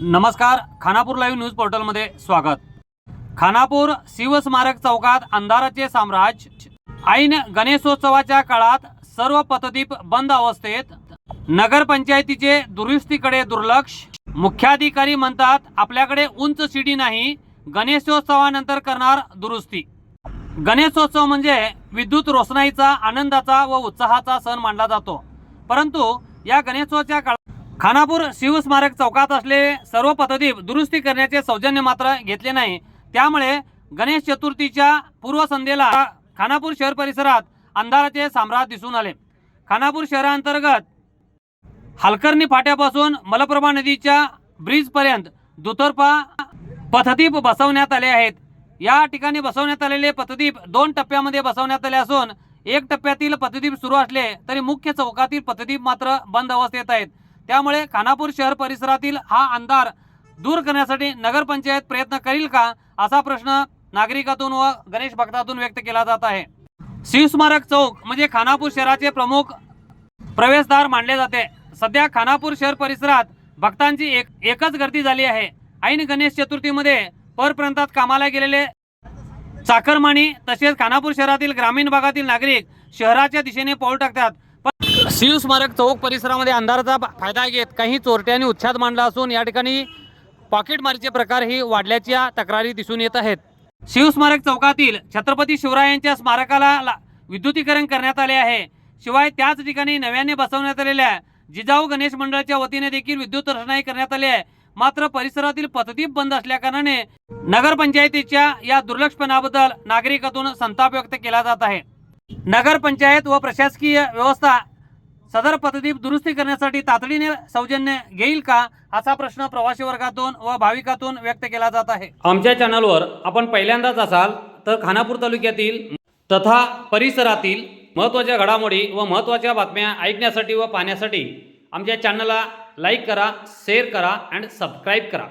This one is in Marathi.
नमस्कार खानापूर लाईव्ह न्यूज पोर्टलमध्ये स्वागत. खानापूर शिवस्मारक चौकात अंधाराचे साम्राज्य ऐन गणेशोत्सवाच्या काळात सर्व पथदीप बंद अवस्थेत नगरपंचायतीचे दुरुस्तीकडे दुर्लक्ष. मुख्याधिकारी म्हणतात आपल्याकडे उंच शिडी नाही गणेशोत्सवानंतर करणार दुरुस्ती. गणेशोत्सव म्हणजे विद्युत रोषणाईचा आनंदाचा व उत्साहाचा सण मानला जातो. परंतु या गणेशोत्सवाच्या काळात खानापूर शिवस्मारक चौकात असलेले सर्व पथदीप दुरुस्ती करण्याचे सौजन्य मात्र घेतले नाही. त्यामुळे गणेश चतुर्थीच्या पूर्वसंध्येला खानापूर शहर परिसरात अंधाराचे साम्राज्य दिसून आले. खानापूर शहरांतर्गत हलकर्णी फाट्यापासून मलप्रभा नदीच्या ब्रिजपर्यंत दुतर्फा पथदीप बसवण्यात आले आहेत. या ठिकाणी बसवण्यात आलेले पथदीप दोन टप्प्यामध्ये बसवण्यात आले असून एक टप्प्यातील पथदीप सुरू असले तरी मुख्य चौकातील पथदीप मात्र बंद अवस्थेत आहेत. त्यामुळे खानापूर शहर परिसरातील हा अंधार दूर करण्यासाठी नगरपंचायत प्रयत्न करील का असा प्रश्न नागरिकातून व गणेश भक्तातून व्यक्त केला जात आहे. शिवस्मारक चौक म्हणजे खानापूर शहराचे प्रमुख प्रवेशद्वार मानले जाते. सध्या खानापूर शहर परिसरात भक्तांची एक एकच गर्दी झाली आहे. ऐन गणेश चतुर्थीमध्ये परप्रांतात कामाला गेलेले चाकरमानी तसेच खानापूर शहरातील ग्रामीण भागातील नागरिक शहराच्या दिशेने पाऊल टाकतात. शिवस्मारक चौक परिसरामध्ये अंधाराचा फायदा घेत काही चोरट्यांनी उच्छाद मांडला असून या ठिकाणी पॉकेटमारीचे प्रकारही वाढल्याच्या तक्रारी दिसून येत आहेत. शिवस्मारक चौकातील छत्रपती शिवरायांच्या स्मारकाला ला- विद्युतीकरण करण्यात आले आहे. शिवाय त्याच ठिकाणी नव्याने बसवण्यात आलेल्या जिजाऊ गणेश मंडळाच्या वतीने देखील विद्युत रचनाही करण्यात आली आहे. मात्र परिसरातील पथदीप बंद असल्याकारणाने नगरपंचायतीच्या या दुर्लक्षपणाबद्दल नागरिकातून संताप व्यक्त केला जात आहे. नगरपंचायत व प्रशासकीय व्यवस्था सदर पथदीप दुरुस्ती करण्यासाठी तातडीने सौजन्य घेईल का? असा प्रश्न प्रवासी वर्गातून व भाविकातून व्यक्त केला जात आहे. आमच्या चॅनलवर आपण पहिल्यांदाच असाल तर खानापूर तालुक्यातील तथा परिसरातील महत्त्वाच्या घडामोडी व महत्त्वाच्या बातम्या ऐकण्यासाठी व पाहण्यासाठी आमच्या चॅनलला लाईक करा शेअर करा अँड सबस्क्राईब करा.